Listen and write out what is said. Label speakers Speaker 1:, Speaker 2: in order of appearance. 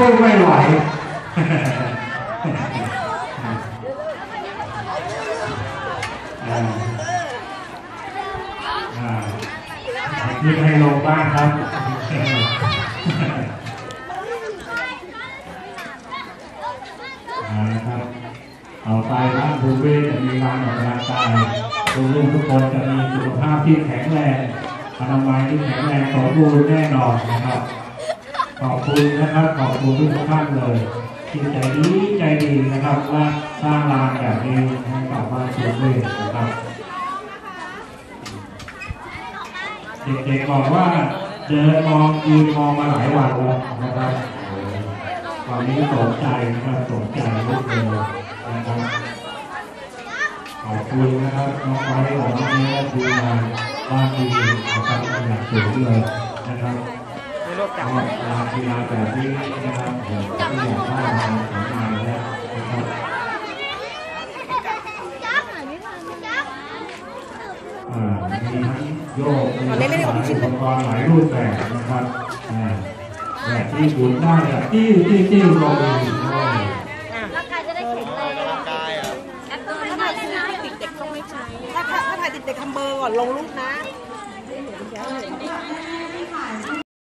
Speaker 1: สู้ไม่ไหวอ่าอ่าคิดให้ลงบ้างครับเอาละครับต่อไปท่านภูเวศจะมีการออกกำลังกายทุกลูกทุกคนจะมีสุขภาพที่แข็งแรงอนามัยที่แข็งแรงสมบูรณ์แน่นอนนะครับ ขอบคุณนะครับขอบคุณทุกท่านเลยที่ใจดีใจดีนะครับว่าสร้างลานแบบนี้ให้กลับบ้านภูเวศนะครับเด็กๆบอกว่าเดินมองยืนมองมาหลายวันแล้วนะครับวันนี้สนใจนะครับสนใจลูกเลยนะครับขอบคุณนะครับน้องไว้ของน้องเนี้ทีมงานบ้านดีนะครับอย่างสูงเลยนะครับ กลานกีฬาแบบนี้นะครับมก็อยากได้มาสองงานแล้วนะครับอ่ามีทั้งโยกมีทั้งหลายอุปกรณ์หลายรูปแบบนะครับแบบที่หมุนได้แบบที่ที่ที่ลงมีด้วย
Speaker 2: ร่างกายจะได้แข็งแรงแอปเปิลถ้าถ่ายเด็กๆต้องไม่ใช้
Speaker 3: ถ้าถ้าถ้าถ่ายติดเด็กทำเบอร์ก่อนลงรูปนะ